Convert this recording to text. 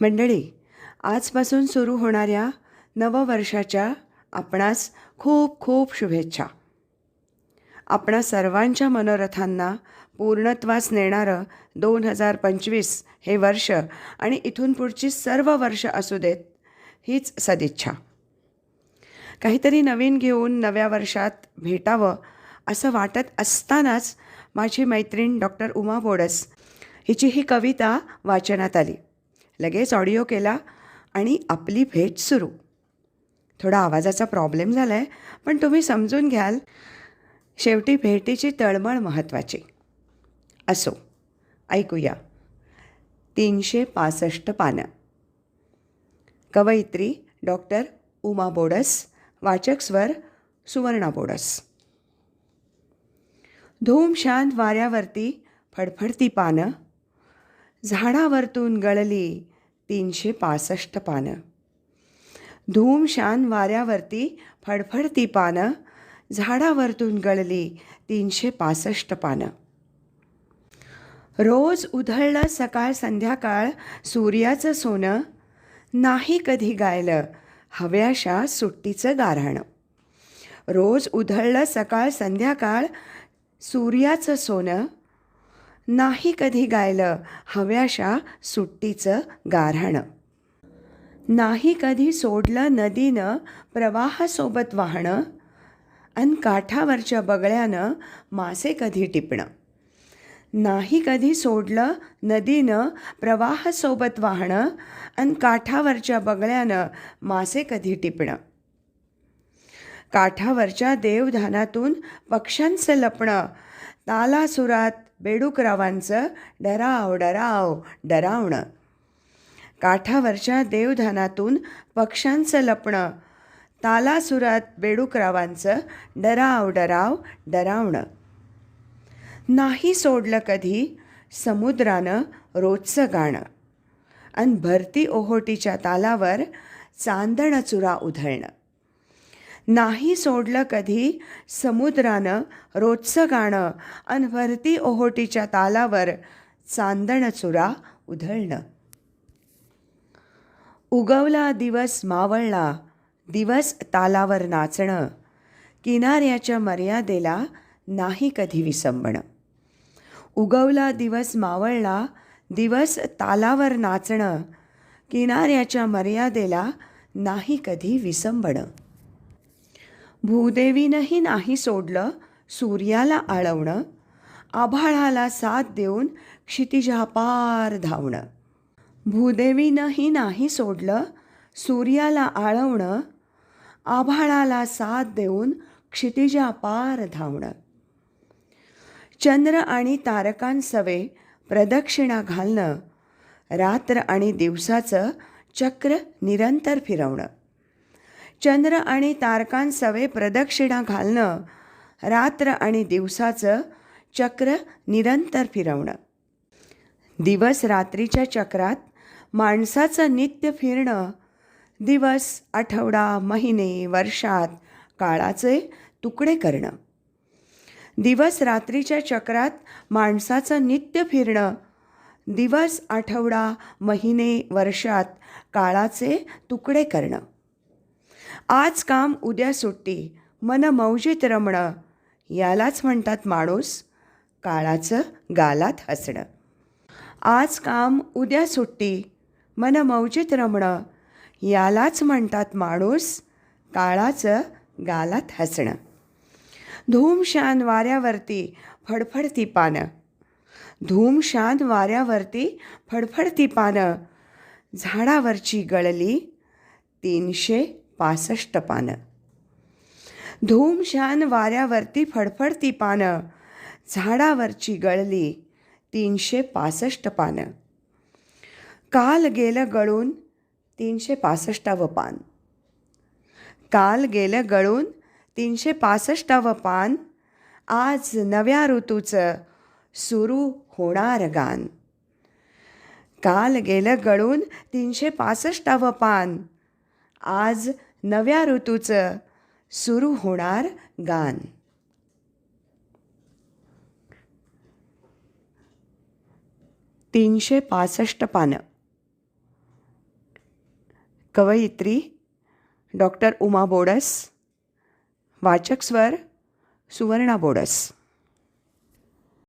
मंडळी आजपासून सुरू होणाऱ्या नववर्षाच्या आपणास खूप खूप शुभेच्छा. आपणा सर्वांच्या मनोरथांना पूर्णत्वास नेणारं दोन हजार पंचवीस हे वर्ष आणि इथून पुढची सर्व वर्ष असू देत हीच सदिच्छा. काहीतरी नवीन घेऊन नव्या वर्षात भेटावं असं वाटत असतानाच माझी मैत्रीण डॉक्टर उमा बोडस हिची ही कविता वाचनात आली. लगेच ऑडिओ केला आणि आपली भेट सुरू. थोडा आवाजाचा प्रॉब्लेम झाला आहे पण तुम्ही समजून घ्याल शेवटी भेटीची तळमळ महत्त्वाची. असो ऐकूया. तीनशे पासष्ट पानं. कवयित्री डॉक्टर उमा बोडस वाचक स्वर सुवर्णा बोडस. धूम शांत वाऱ्यावरती फडफडती पानं झाडावरतून गळली तीनशे पासष्ट पानं. धूमशान वाऱ्यावरती फडफडती पानं झाडावरतून गळली तीनशे पासष्ट पानं. रोज उधळलं सकाळ संध्याकाळ सूर्याचं सोनं नाही कधी गायलं हव्याशा सुट्टीचं गारहाणं रोज उधळलं सकाळ संध्याकाळ सूर्याचं सोनं नाही कधी गायलं हव्याशा सुट्टीचं गाऱ्हाणं. नाही कधी सोडलं नदीनं प्रवाहासोबत वाहणं आणि काठावरच्या बगळ्यानं मासे कधी टिपणं. नाही कधी सोडलं नदीनं प्रवाहासोबत वाहणं अन काठावरच्या बगळ्यानं मासे कधी टिपणं. काठावरच्या देवधानातून पक्ष्यांचं लपणं तालासुरात बेडूकरावांचं डराव डराव डरावणं. काठावरच्या देवधानातून पक्ष्यांचं लपणं. तालासुरात बेडूकरावांचं डराव डराव डरावणं. नाही सोडलं कधी समुद्रानं रोजचं गाणं. अन भरती ओहोटीच्या तालावर चांदणं चुरा उधळणं. नाही सोडलं कधी? समुद्रानं रोजचं गाणं अन भरती ओहोटीच्या तालावर चांदण चुरा उधळणं. उगवला दिवस मावळला दिवस तालावर नाचणं किनाऱ्याच्या मर्यादेला नाही कधी विसंबणं. उगवला दिवस मावळला दिवस तालावर नाचणं किनाऱ्याच्या मर्यादेला नाही कधी विसंबणं. भूदेवीनंही नाही सोडलं सूर्याला आळवणं आभाळाला साथ देऊन क्षितिजापार धावणं. भूदेवीनंही नाही सोडलं सूर्याला आळवणं आभाळाला साथ देऊन क्षितिजापार धावणं. चंद्र आणि तारकांसवे प्रदक्षिणा घालणं रात्र आणि दिवसाचं चक्र निरंतर फिरवणं. चंद्र आणि तारकांसवे प्रदक्षिणा घालणं रात्र आणि दिवसाचं चक्र निरंतर फिरवणं. दिवस रात्रीच्या चक्रात माणसाचं नित्य फिरणं दिवस आठवडा महिने वर्षात काळाचे तुकडे करणं. दिवस रात्रीच्या चक्रात माणसाचं नित्य फिरणं दिवस आठवडा महिने वर्षात काळाचे तुकडे करणं. आज काम उद्या सुट्टी मन मौजीत रमणं यालाच म्हणतात माणूस काळाचं गालात हसणं. आज काम उद्या सुट्टी मन मौजीत रमणं यालाच म्हणतात माणूस काळाचं गालात हसणं. धूमशान वाऱ्यावरती फडफडती पानं. धूमशान वाऱ्यावरती फडफडती पानं. झाडावरची गळली तीनशे पासष्ट पानं. धूमशान वाऱ्यावरती फडफडती पानं. झाडावरची गळली तीनशे पासष्ट पानं. काल गेलं गळून तीनशे पासष्टावं पान. काल गेलं गळून तीनशे पासष्टावं पान. आज नव्या ऋतूचं सुरू होणार गान. काल गेलं गळून तीनशे पासष्टावं पान. आज नव्या ऋतूचं सुरू होणार गान. तीनशे पासष्ट पानं. कवयित्री डॉक्टर उमा बोडस वाचक स्वर सुवर्णा बोडस.